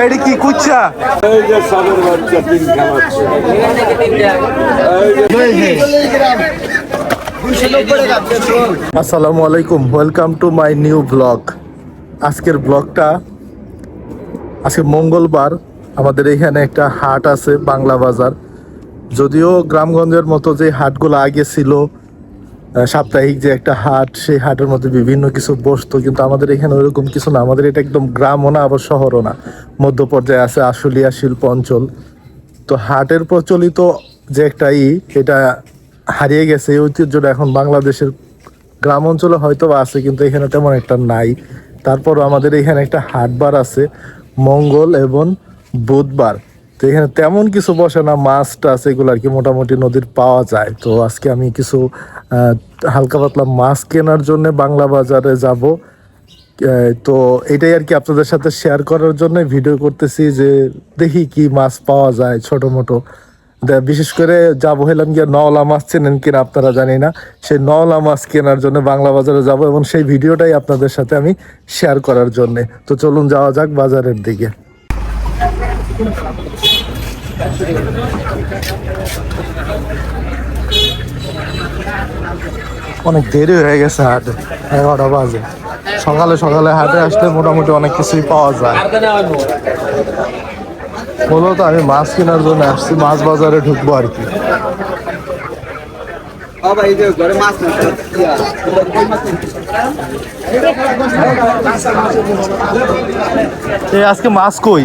এইটি কি কুচ্চা এই যে সাদের বাচ্চা তিন খাওয়াচ্ছে আসসালামু আলাইকুম welcome to my new blog আজকের ব্লগটা আজকে মঙ্গলবার, আমাদের এখানে একটা হাট আছে, বাংলা বাজার। যদিও গ্রামগঞ্জের মতো যে হাটগুলো আগে ছিল সাপ্তাহিক যে একটা হাট, সেই হাটের মধ্যে বিভিন্ন কিছু বসতো, কিন্তু আমাদের এখানে ওরকম কিছু না। আমাদের এটা একদম গ্রামও না, আবার শহরও না। মধ্য পর্যায়ে আছে আশুলিয়া শিল্প অঞ্চল। তো হাটের প্রচলিত যে একটা ই, এটা হারিয়ে গেছে, এই ঐতিহ্যটা এখন বাংলাদেশের গ্রাম অঞ্চলে হয়তো বা আছে, কিন্তু এখানে তেমন একটা নাই। তারপরও আমাদের এখানে একটা হাটবার আছে, মঙ্গল এবং বুধবার। তো এখানে তেমন কিছু বসে না, মাছ টাছ এগুলো আর কি মোটামুটি নদীর পাওয়া যায়। তো আজকে আমি কিছু হালকা পাতলা মাছ কেনার জন্য বাংলা বাজারে যাব। তো এটাই আর কি আপনাদের সাথে শেয়ার করার জন্য ভিডিও করতেছি যে দেখি কি মাছ পাওয়া যায় ছোট মোটো বিশেষ করে যাব হইলাম গিয়ে নওলা মাছ চেনেন কিনা আপনারা জানি না। সেই নওলা মাছ কেনার জন্য বাংলা বাজারে যাব এবং সেই ভিডিওটাই আপনাদের সাথে আমি শেয়ার করার জন্য। তো চলুন যাওয়া যাক বাজারের দিকে। অনেক দেরি হয়ে গেছে হাটে। এগারোটা বাজে। সকালে সকালে হাটে আসলে মোটামুটি অনেক কিছুই পাওয়া যায়। মূলত আমি মাছ কেনার জন্য আসছি, মাছ বাজারে ঢুকবো আর কি। আজকে মাছ কই?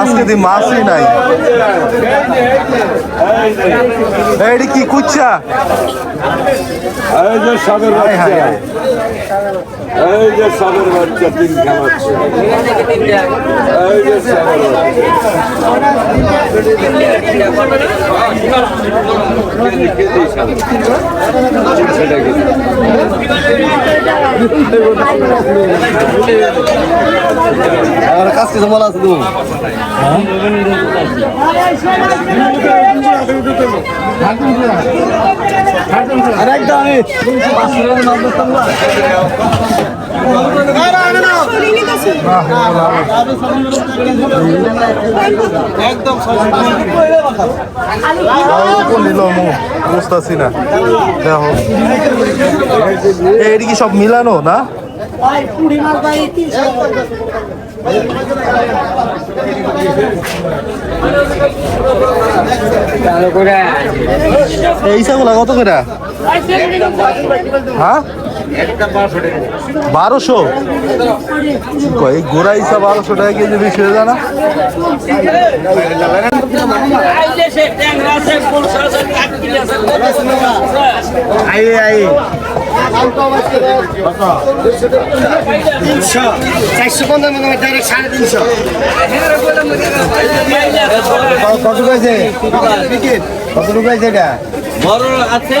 আজকে দি মাছই নাই। এইটি কি কুচ্চা এই যে হাই বাচ্চা। এই যে সাদের বাচ্চা তিন খাওয়াচ্ছে এই যে বাচ্চা। তো আমার কাছ আর বলা আমি। নাম আরেকটা আমি নিল মু বুঝতেছি না দেখো এইটি কি সব মিলানো না এই ছাগলা কত করে? হ্যাঁ? বারোশো এই গোড়া ইসা বারোশো টাকা কেজি বেশি হয়ে যায় না? কত কয়েছে কত রুপাইছে এটা? বড় আছে।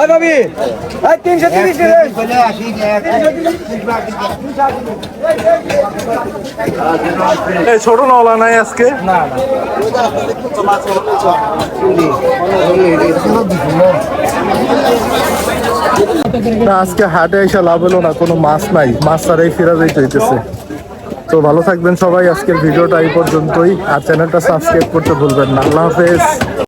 ওই ভাবি। ওই তিনশো তিরিশ এই ছোট নওলা নাই আজকে? না আজকে হাটে এসে লাভ হলো না কোনো মাছ নাই। মাছ ছাড়াই ফেরা যাইতে হইতেছে। তো ভালো থাকবেন সবাই আজকের ভিডিওটা এই পর্যন্তই। আর চ্যানেলটা সাবস্ক্রাইব করতে ভুলবেন না। আল্লাহ হাফেজ।